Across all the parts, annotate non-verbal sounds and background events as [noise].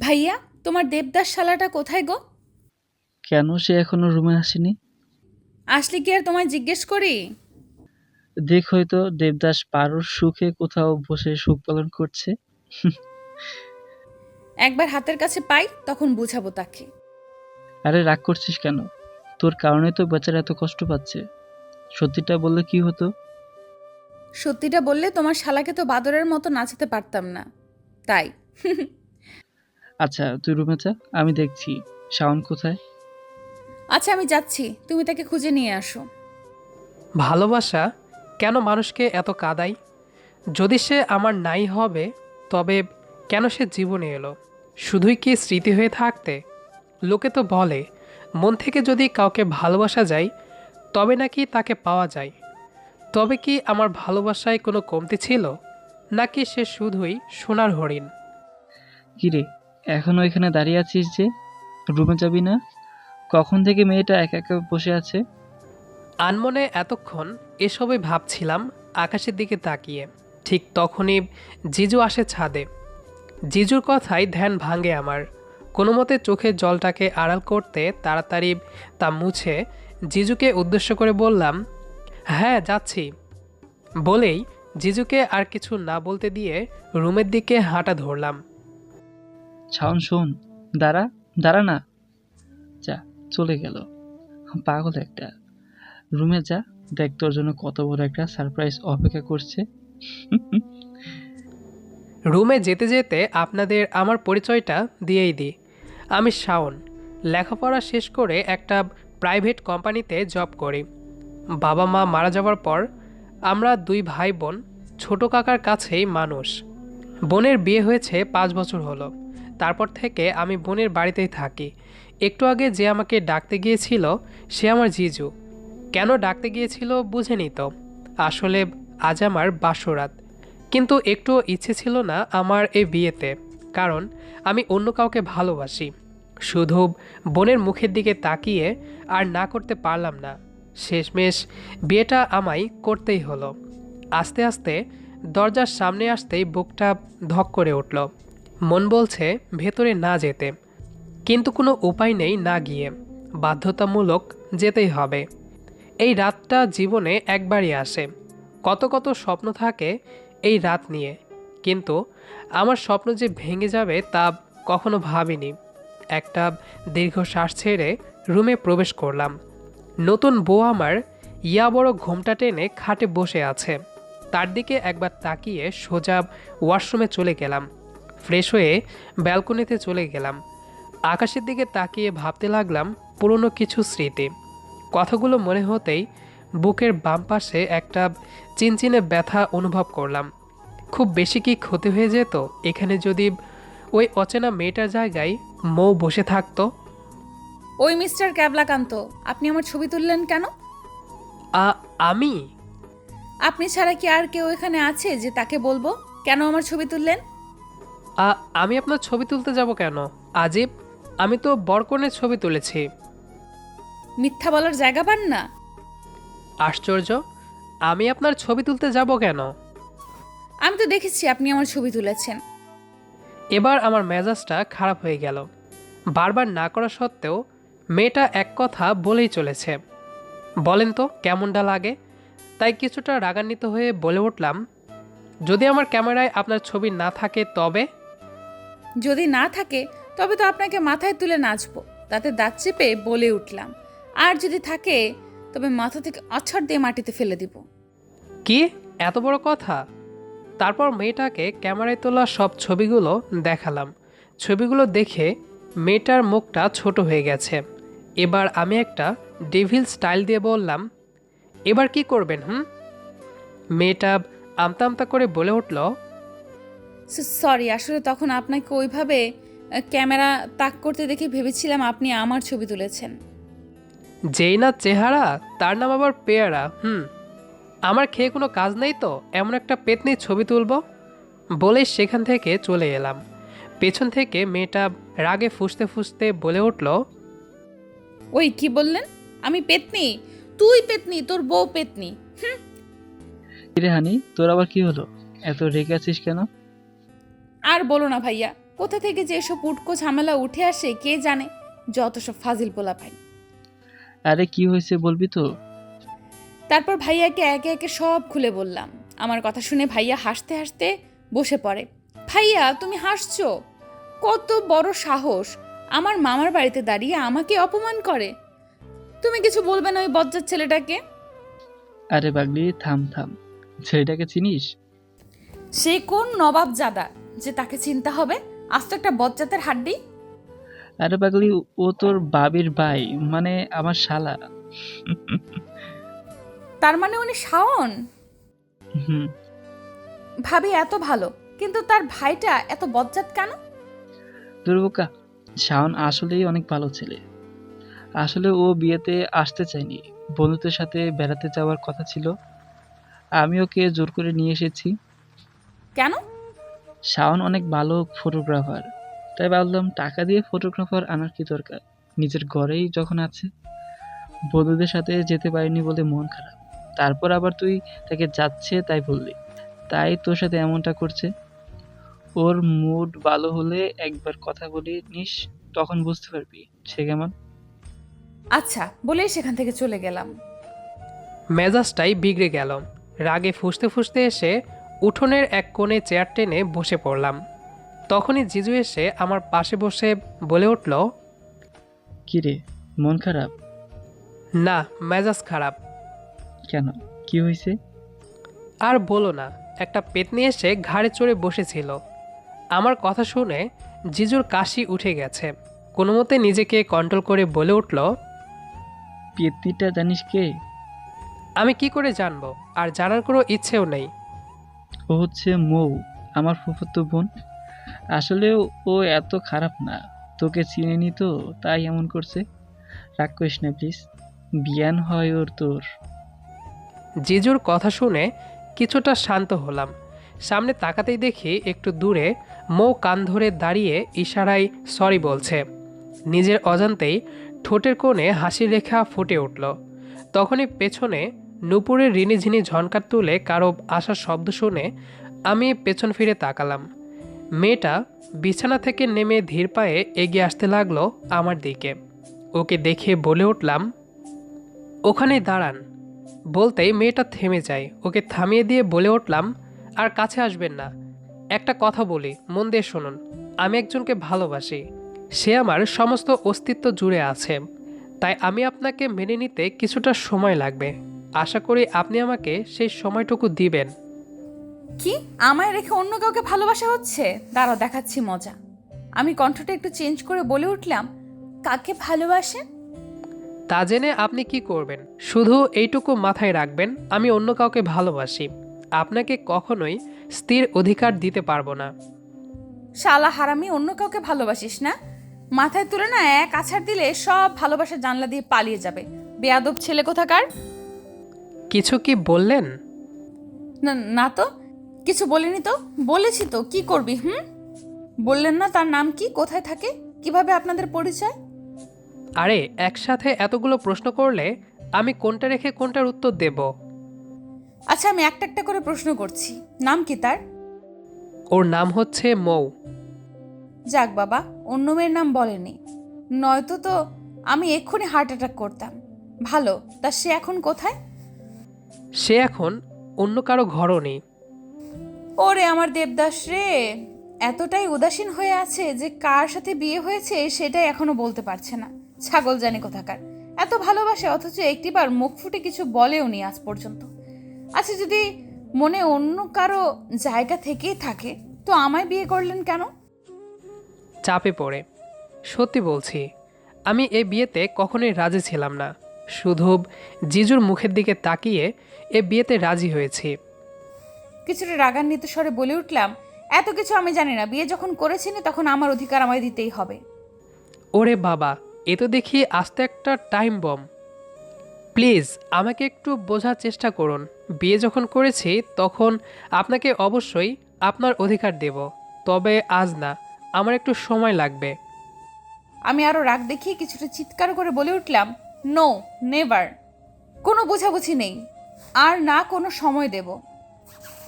ভাইয়া তোমার দেবদাস শালাটা কোথায় গো? কেন সে এখনও রুমে আসেনি? আসলে কি আর তোমায় জিজ্ঞেস করি? দেখ হয়তো দেবদাস পারুর সুখে কোথাও বসে সুখ পালন করছে। একবার হাতের কাছে পাই তখন বুঝাবো তাকে। আরে রাগ করছিস কেন? তোর কারণে তো বেচারা এত কষ্ট পাচ্ছে। সত্যিটা বললে কি হতো? সত্যিটা বললে তোমার শালাকে তো বাদরের মতো নাচাতে পারতাম না। তাই। [laughs] আচ্ছা তুই রুমে যা আমি দেখছি। শাওন কোথায়? আচ্ছা আমি যাচ্ছি। তুমি তাকে খুঁজে নিয়ে আসো। ভালোবাসা? কেন মানুষকে এত কাদায়? যদি সে আমার নাই হবে তবে কেন সে জীবনে এলো? শুধুই কি স্মৃতি হয়ে থাকতে? লোকে তো বলে মন থেকে যদি কাউকে ভালোবাসা যায় তবে নাকি তাকে পাওয়া যায়? তবে কি আমার ভালোবাসায় কোনো কমতি ছিল? নাকি সে শুধুই সোনার হরিণ? কিরে এখনও এখানে দাঁড়িয়ে আছিস যে? রুমে যাবি না? কখন থেকে মেয়েটা একা একা বসে আছে? আনমনে এতক্ষণ এসবে ভাবছিলাম, আকাশের দিকে তাকিয়ে। ঠিক তখনই জিজু আসে ছাদে। জিজুর কথাই ধ্যান ভাঙে আমার। কোনো মতে চোখের জলটাকে আড়াল করতে তাড়াতাড়ি তা মুছে জিজুকে উদ্দেশ্য করে বললাম হ্যাঁ যাচ্ছি। বলেই জিজুকে আর কিছু না বলতে দিয়ে রুমের দিকে হাঁটা ধরলাম। শাওন, শোন, দাঁড়া দাঁড়া না। যা, চলে গেল। পাগল একটা। রুমে যা, দেখ তোর জন্য কত বড় একটা সারপ্রাইজ অপেক্ষা করছে। রুমে যেতে যেতে আপনাদের আমার পরিচয়টা দিয়েই দিই। আমি শাওন। লেখাপড়া শেষ করে একটা প্রাইভেট কোম্পানিতে জব করি। বাবা মা মারা যাওয়ার পর আমরা দুই ভাই বোন, ছোট কাকার কাছেই মানুষ। বোনের বিয়ে হয়েছে পাঁচ বছর হলো। তারপর থেকে আমি বোনের বাড়িতেই থাকি। একটু আগে যে আমাকে ডাকতে গিয়েছিল, সে আমার জিজু। কেন ডাকতে গিয়েছিল বুঝেনি তো। আসলে আজ আমার বাসরাত কিন্তু একটুও ইচ্ছে ছিল না আমার এই বিয়েতে, কারণ আমি অন্য কাউকে ভালোবাসি। শুধু বোনের মুখের দিকে তাকিয়ে আর না করতে পারলাম না। শেষমেশ বিয়েটা আমায় করতেই হলো। আস্তে আস্তে দরজার সামনে আসতেই বুকটা ধক করে উঠল। মন বলছে ভেতরে না যেতে। কিন্তু কোনো উপায় নেই না গিয়ে। বাধ্যতামূলক যেতেই হবে। এই রাতটা জীবনে একবারই আসে। কত কত স্বপ্ন থাকে এই রাত নিয়ে। কিন্তু আমার স্বপ্ন যে ভেঙে যাবে তা কখনো ভাবিনি। একটা দীর্ঘ শ্বাস ছেড়ে রুমে প্রবেশ করলাম। নতুন বউ আমার ইয়া বড় ঘোমটা টেনে খাটে বসে আছে। তার দিকে একবার তাকিয়ে সোজা ওয়াশরুমে চলে গেলাম। ফ্রেশ হয়ে ব্যালকনিতে চলে গেলাম। আকাশের দিকে তাকিয়ে ভাবতে লাগলাম পুরনো কিছু স্মৃতি। কথাগুলো মনে হতেই বুকের বাম পাশে একটা চিনচিনে ব্যথা অনুভব করলাম। খুব বেশি কি ক্ষতি হয়ে যেত? এখানে যদি ওই অচেনা মেয়েটার জায়গায় মৌ বসে থাকতো? ওই মিস্টার ক্যাবলাকান্ত আপনি আমার ছবি তুললেন কেন? আ- আমি? আপনি ছাড়া কি আর কেউ এখানে আছে যে তাকে বলব? কেন আমার ছবি তুললেন? আমি আপনার ছবি তুলতে যাব কেন? আজীব আমি তো বরকনের ছবি তুলেছি। মিথ্যা বলার জায়গা পান না? আশ্চর্য আমি আপনার ছবি তুলতে যাব কেন? আমি তো দেখেছি আপনি আমার ছবি তুলেছেন। এবার আমার মেজাজটা খারাপ হয়ে গেল। বারবার না করা সত্ত্বেও মেয়েটা এক কথা বলেই চলেছে। বলেন তো কেমনটা লাগে? তাই কিছুটা রাগান্বিত হয়ে বলে উঠলাম যদি আমার ক্যামেরায় আপনার ছবি না থাকে তবে? যদি না থাকে, তবে তো আপনাকে মাথায় তুলে নাচবো। তাতে দাঁত চেপে বলে উঠলাম, আর যদি থাকে, তবে মাথা থেকে আছাড় দিয়ে মাটিতে ফেলে দিব। কি? এত বড় কথা? তারপর মেয়েটাকে ক্যামেরায় তোলা সব ছবিগুলো দেখালাম। ছবিগুলো দেখে মেয়েটার মুখটা ছোট হয়ে গেছে। এবার আমি একটা ডেভিল স্টাইল দিয়ে বললাম, এবার কি করবেন, হুম? মেয়েটা আমতা আমতা করে বলে উঠল সরি আসলে তখন আপনাকে ওইভাবে ক্যামেরা তাক করতে দেখে ভেবেছিলাম আপনি আমার ছবি তুলেছেন। যেই না চেহারা তার নাম আবার পেয়ারা হুম। আমার খেয়ে কোনো কাজ নেই তো? এমন একটা পেতনির ছবি তুলব? বলে সেখান থেকে চলে এলাম। পেছন থেকে মেয়েটা রাগে ফুসতে ফুসতে বলে উঠল ওই কি বললেন? আমি পেতনি? তুই পেতনি তোর বউ পেতনি। কিরে হানি তোর আবার কি হলো? এত রেগে আছিস কেন? আর বলো না ভাইয়া কোথা থেকে যে এসব উটকো ঝামেলা উঠে আসে কে জানে? যত সব ফাজিল পোলা পাই আরে কি হয়েছে বলবি তো? তারপর ভাইয়াকে একে একে সব খুলে বললাম। আমার কথা শুনে ভাইয়া হাসতে হাসতে বসে পড়ে। ভাইয়া তুমি হাসছো? কত বড় সাহস! আমার মামার বাড়িতে দাঁড়িয়ে আমাকে অপমান করে। তুমি কিছু বলবে না ওই বজ্জার ছেলেটাকে? আরে বাগলি থাম থাম। ছেলেটাকে চিনিস? সে কোন নবাব জাদা যে তাকে চিন্তা হবে। আজ তো একটা বজ্জাতের হাড্ডি। আরে পাগলি ও তোর বাবির ভাই মানে আমার শালা। তার মানে উনি শাওন? হুম। ভাবি এত ভালো কিন্তু তার ভাইটা এত বজ্জাত কেন? দুর্বোকা শাওন আসলেই অনেক ভালো ছেলে। আসলে ও বিয়েতে আসতে চায়নি বন্ধুদের সাথে বেড়াতে যাওয়ার কথা ছিল। আমি ওকে জোর করে নিয়ে এসেছি। কেন? শাওন অনেক ভালো ফটোগ্রাফার তাই ভাবলাম টাকা দিয়ে ফটোগ্রাফার আনার কি দরকার? নিজের ঘরেই যখন আছে। বন্ধুদের সাথে যেতে পারিনি বলে মন খারাপ। তারপর আবার তুই তাকে যাচ্ছে তাই বললি। তাই তোর সাথে এমনটা করছে। ওর মুড ভালো হলে একবার কথা বলি নিস তখন বুঝতে পারবি। সে কেমন? আচ্ছা বলেই সেখান থেকে চলে গেলাম। মেজাজটাই বিগড়ে গেল। রাগে ফুসতে ফুসতে এসে উঠোনের এক কোণে চেয়ার টেনে বসে পড়লাম। তখনই জিজু এসে আমার পাশে বসে বলে উঠল কি রে মন খারাপ? না মেজাজ খারাপ। কেন? কি হয়েছে আর বলো না একটা পেতনি এসে ঘাড়ে চড়ে বসেছিল। আমার কথা শুনে জিজুর কাশি উঠে গেছে। কোনো মতে নিজেকে কন্ট্রোল করে বলে উঠল পেতনিটা জানিস কে? আমি কি করে জানব? আর জানার কোনো ইচ্ছেও নেই। ও হচ্ছে মৌ, আমার ফুফুতো বোন। আসলে ও এত খারাপ না, তোকে চিনেনি তো, তাই এমন করছে। রাগ করিস না প্লিজ বিয়ান হয় ওর তোর। জিজুর কথা শুনে কিছুটা শান্ত হলাম। সামনে তাকাতেই দেখি একটু দূরে মৌ কান ধরে দাঁড়িয়ে ইশারায় সরি বলছে। নিজের অজান্তেই ঠোঁটের কোণে হাসি রেখা ফুটে উঠল। তখনই পেছনে নুপুরের রিনিঝিনি ঝনকার তুলে কারও আসার শব্দ শুনে আমি পেছন ফিরে তাকালাম। মেয়েটা বিছানা থেকে নেমে ধীর পায়ে এগিয়ে আসতে লাগল আমার দিকে। ওকে দেখে বলে উঠলাম, ওখানে দাঁড়ান। বলতেই মেয়েটা থেমে যায়। ওকে থামিয়ে দিয়ে বলে উঠলাম, আর কাছে আসবেন না। একটা কথা বলি, মন দিয়ে শুনুন। আমি একজনকে ভালোবাসি। সে আমার সমস্ত অস্তিত্ব জুড়ে আছে। তাই আমি আপনাকে মেনে নিতে কিছুটা সময় লাগবে। আশা করি আপনি আমাকে সেই সময়টুকু দিবেন। কি? আমায় রেখে অন্য কাউকে ভালোবাসা হচ্ছে? দাঁড়াও দেখাচ্ছি মজা। আমি কণ্ঠটা একটু চেঞ্জ করে বলে উঠলাম কাকে ভালোবাসেন? তা জেনে আপনি কি করবেন? শুধু এইটুকু মাথায় রাখবেন আমি অন্য কাউকে ভালোবাসি। আপনাকে কখনোই স্থির অধিকার দিতে পারব না। শালা হারামি অন্য কাউকে ভালোবাসিস না? মাথায় তুলে না এক আছাড় দিলে সব ভালোবাসা জানলা দিয়ে পালিয়ে যাবে। বেয়াদব ছেলে কোথাকার? কিছু কি বললেন? না না তো। কিছু বলিনি তো। বলেছি তো কি করবি হুম? বললেন না তার নাম কি কোথায় থাকে কীভাবে আপনাদের পরিচয়? আরে একসাথে এতগুলো প্রশ্ন করলে আমি কোনটা রেখে কোনটার উত্তর দেব? আচ্ছা আমি একটা একটা করে প্রশ্ন করছি। নাম কি তার? ওর নাম হচ্ছে মৌ। যাক বাবা অন্য মেয়ের নাম বলেনি। নয়তো তো আমি এক্ষুনি হার্ট অ্যাটাক করতাম। ভালো তা সে এখন কোথায়? সে এখন অন্য কারও ঘরও নেই। ওরে আমার দেবদাস রে এতটাই উদাসীন হয়ে আছে যে কার সাথে বিয়ে হয়েছে সেটাই এখনও বলতে পারছে না। ছাগল জানি কোথাকার। এত ভালোবাসে অথচ একটিবার মুখ ফুটে কিছু বলেও নি আজ পর্যন্ত। আচ্ছা যদি মনে অন্য কারও জায়গা থেকেই থাকে তো আমায় বিয়ে করলেন কেন? চাপে পড়ে। সত্যি বলছি আমি এই বিয়েতে কখনোই রাজি ছিলাম না। শুধু জিজুর মুখের দিকে তাকিয়ে এ বিয়েতে রাজি হয়েছি। কিছুটা রাগান্বিত স্বরে বলে উঠলাম এত কিছু আমি জানি না বিয়ে যখন করেছিনি তখন আমার অধিকার আমায় দিতেই হবে। ওরে বাবা এ তো দেখি আস্তে একটা টাইম বম। প্লিজ আমাকে একটু বোঝার চেষ্টা করুন। বিয়ে যখন করেছি তখন আপনাকে অবশ্যই আপনার অধিকার দেব। তবে আজ না আমার একটু সময় লাগবে। আমি আরও রাগ দেখিয়ে কিছুটা চিৎকার করে বলে উঠলাম নো নেভার কোনো বোঝাবুঝি নেই। আর না কোনো সময় দেব।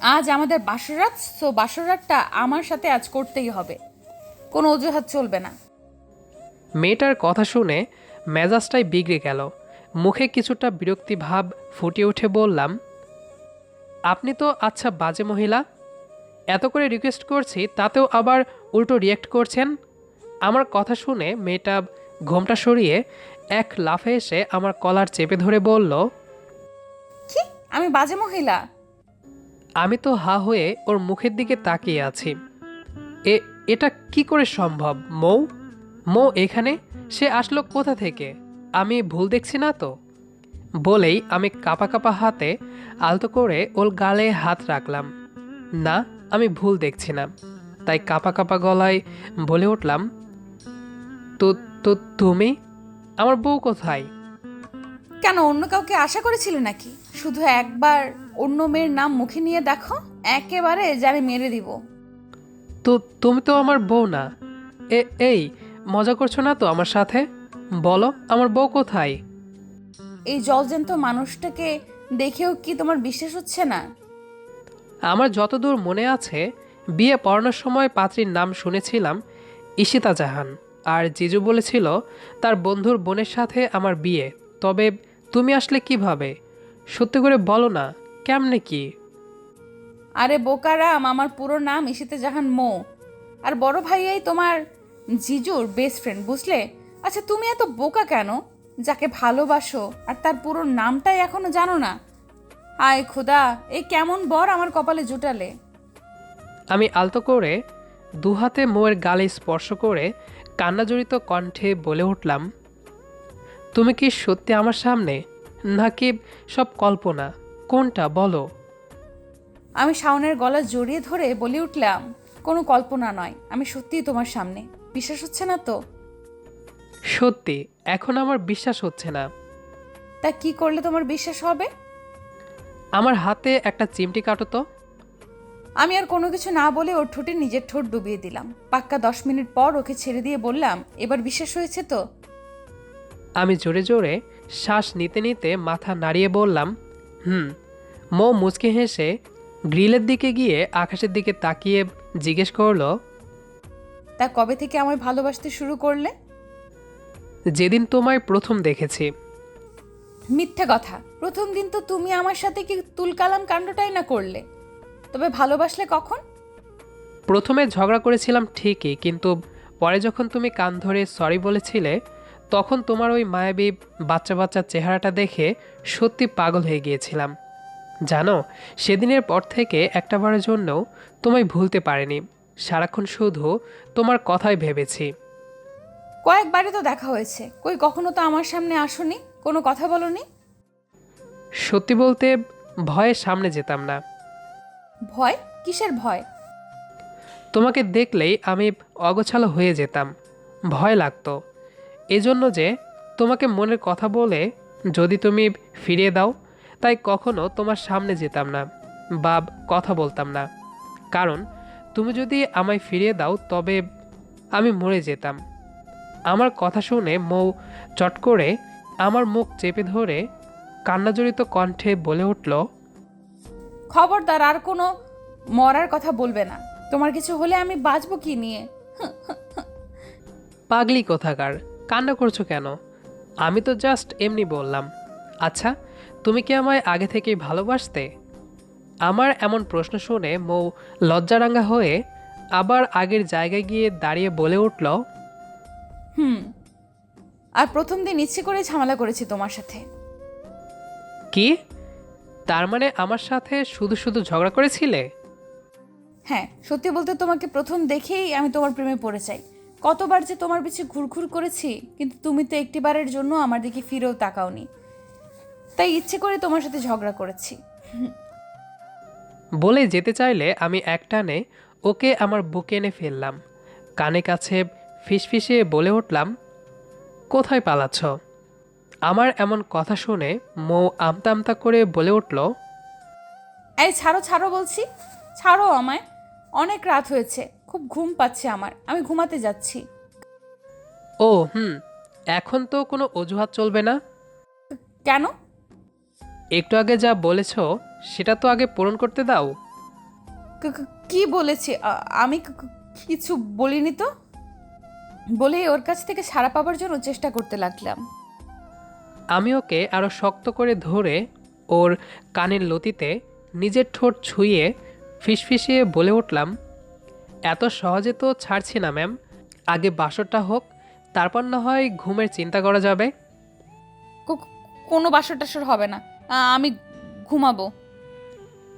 আজ আমাদের বাসরাত সো বাসরাতটা আমার সাথে আজ করতেই হবে। কোনো অজুহাত চলবে না। মেয়েটার কথা শুনে মেজাজটাই বিগড়ে গেল। মুখে কিছুটা বিরক্তি ভাব ফুটে উঠে বললাম, আপনি তো আচ্ছা বাজে মহিলা। এত করে রিকোয়েস্ট করছি, তাতেও আবার উল্টো রিয়েক্ট করছেন? আমার কথা শুনে মেয়েটা ঘোমটা সরিয়ে এক লাফে এসে আমার কলার চেপে ধরে বলল আমি বাজে মহিলা। আমি তো হা হয়ে ওর মুখের দিকে তাকিয়ে আছি। এ এটা কি করে সম্ভব মৌ? মৌ এখানে? সে আসলো কোথা থেকে? আমি ভুল দেখছি না তো? বলেই আমি কাপা কাপা হাতে আলতো করে ওর গালে হাত রাখলাম। না আমি ভুল দেখছি না। তাই কাপা কাপা গলায় বলে উঠলাম তো তো তুমি? আমার বউ কোথায়? কেন অন্য কাউকে আশা করেছিলে নাকি? শুধু একবার অন্য মেয়ের নাম মুখে নিয়ে দেখো একেবারে যারে মেরে দিব। তো তুমি তো আমার বউ না। এ এই মজা করছ না তো আমার সাথে? বলো আমার বউ কোথায়? এই জলজন্ত মানুষটাকে দেখেও কি তোমার বিশ্বাস হচ্ছে না? আমার যতদূর মনে আছে বিয়ে পড়ানোর সময় পাত্রীর নাম শুনেছিলাম ঈশিতা জাহান। আর জিজু বলেছিল তার বন্ধুর বোনের সাথে আমার বিয়ে। তবে তুমি আসলে কীভাবে? সত্যি করে বলো না কেমনে কি? আরে বোকারাম আমার পুরো নাম ইশিতে জাহান মো। আর বড় ভাইয়াই তোমার জিজুর বেস্ট ফ্রেন্ড বুঝলে? আচ্ছা তুমি এত বোকা কেন? যাকে ভালোবাসো আর তার পুরো নামটাই এখনও জানো না। আয় খোদা এই কেমন বর আমার কপালে জুটালে। আমি আলতো করে দুহাতে মোয়ের গালে স্পর্শ করে কান্নাজড়িত কণ্ঠে বলে উঠলাম তুমি কি সত্যি আমার সামনে নাকি সব কল্পনা? কোনটা বলো। আমি শাওনের গলা জড়িয়ে ধরে বলে উঠলাম কোনো কল্পনা নয় আমি সত্যিই তোমার সামনে। বিশ্বাস হচ্ছে না তো? সত্যি এখন আমার বিশ্বাস হচ্ছে না। তা কি করলে তোমার বিশ্বাস হবে? আমার হাতে একটা চিমটি কাটো তো। আমি আর কোনো কিছু না বলে ওর ঠোঁটে নিজের ঠোঁট ডুবিয়ে দিলাম। পাক্কা দশ মিনিট পর ওকে ছেড়ে দিয়ে বললাম এবার বিশ্বাস হয়েছে তো? আমি জোরে জোরে শ্বাস নিতে নিতে মাথা নাড়িয়ে বললাম হুম। মো মুচকে হেসে গ্রিলের দিকে গিয়ে আকাশের দিকে তাকিয়ে জিজ্ঞেস করল তা কবে থেকে আমায় ভালোবাসতে শুরু করলে? যেদিন তোমায় প্রথম দেখেছি। মিথ্যে কথা। প্রথম দিন তো তুমি আমার সাথে কি তুলকালাম কাণ্ডটাই না করলে। তবে ভালোবাসলে কখন? প্রথমে ঝগড়া করেছিলাম ঠিকই কিন্তু পরে যখন তুমি কান ধরে সরি বলেছিলে তখন তোমার ওই মায়াবী বাচ্চা বাচ্চা চেহারাটা দেখে সত্যি পাগল হয়ে গিয়েছিলাম। জানো সেদিনের পর থেকে একটাবারের জন্যও তোমায় ভুলতে পারিনি। সারাক্ষণ শুধু তোমার কথাই ভেবেছি। কয়েকবারই তো দেখা হয়েছে। কই কখনো তো আমার সামনে আসোনি? কোনো কথা বলনি? সত্যি বলতে ভয়ে সামনে যেতাম না। ভয়? কিসের ভয়? তোমাকে দেখলেই আমি অগোছালো হয়ে যেতাম। ভয় লাগতো। এজন্য যে তোমাকে মনের কথা বলে যদি তুমি ফিরিয়ে দাও তাই কখনো তোমার সামনে যেতাম না বা কথা বলতাম না। কারণ তুমি যদি আমায় ফিরিয়ে দাও তবে আমি মরে যেতাম। আমার কথা শুনে মৌ চট করে আমার মুখ চেপে ধরে কান্নাজড়িত কণ্ঠে বলে উঠল খবরদার আর কোনো মরার কথা বলবে না। তোমার কিছু হলে আমি বাঁচবো কি নিয়ে? পাগলি কোথাকার। কান্না করছ কেন? আমি তো জাস্ট এমনি বললাম। আচ্ছা তুমি কি আমায় আগে থেকেই ভালোবাসতে? আমার এমন প্রশ্ন শুনে মৌ লজ্জারাঙ্গা হয়ে আবার আগের জায়গায় গিয়ে দাঁড়িয়ে বলে উঠল হুম আর প্রথম দিন ইচ্ছে করে ঝামেলা করেছি তোমার সাথে। কি? তার মানে আমার সাথে শুধু শুধু ঝগড়া করেছিলে? হ্যাঁ সত্যি বলতে তোমাকে প্রথম দেখেই আমি তোমার প্রেমে পড়ে যাই। কতবার যে তোমার পিছে ঘুরঘুর করেছি, কিন্তু তুমি তো একটিবারের জন্য আমার দিকে ফিরেও তাকাওনি। তাই ইচ্ছে করে তোমার সাথে ঝগড়া করেছি। বলে যেতে চাইলে আমি একটানে ওকে আমার বুকে এনে ফেললাম। কানে কাছে ফিসফিসিয়ে বলে উঠলাম, কোথায় পালাচ্ছ? আমার এমন কথা শুনে মৌ আমতা আমতা করে বলে উঠল, এই ছাড়ো ছাড়ো বলছি। ছাড়ো আমায়। অনেক রাত হয়েছে। খুব ঘুম পাচ্ছে আমার। আমি ঘুমাতে যাচ্ছি। ও হুম। এখন তো কোনো অজুহাত চলবে না? কেন? একটু আগে যা বলেছ সেটা তো আগে পূরণ করতে দাও। ক- বলেছি? আ- আমি ক- কিছু বলিনি তো? বলেই ওর কাছ থেকে সাড়া পাবার জন্য চেষ্টা করতে লাগলাম। আমি ওকে আরও শক্ত করে ধরে ওর কানের লতিতে নিজের ঠোঁট ছুঁয়ে ফিসফিসিয়ে বলে উঠলাম এত সহজে তো ছাড়ছি না ম্যাম। আগে বাসরটা হোক তারপর না হয় ঘুমের চিন্তা করা যাবে। কোনো বাসর টাসর হবে না। আমি ঘুমাবো।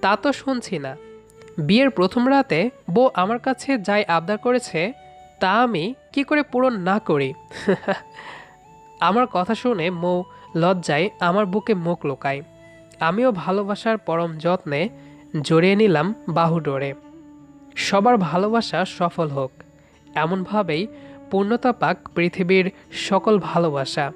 তা তো শুনছি না। বিয়ের প্রথম রাতে বউ আমার কাছে যাই আবদার করেছে তা আমি কি করে পূরণ না করি? [laughs] আমার কথা শুনে মৌ লজ্জায় আমার বুকে মুখ লোকায়। আমিও ভালোবাসার পরম যত্নে জড়িয়ে নিলাম বাহু ডোরে সবার ভালোবাসা সফল হোক। এমনভাবেই পূর্ণতা পাক পৃথিবীর সকল ভালোবাসা।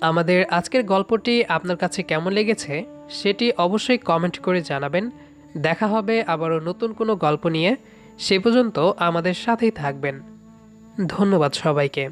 আমাদের আজকের গল্পটি আপনার কাছে কেমন লেগেছে সেটি অবশ্যই কমেন্ট করে জানাবেন। দেখা হবে আবারও নতুন কোনো গল্প নিয়ে। সে পর্যন্ত আমাদের সাথেই থাকবেন। ধন্যবাদ সবাইকে।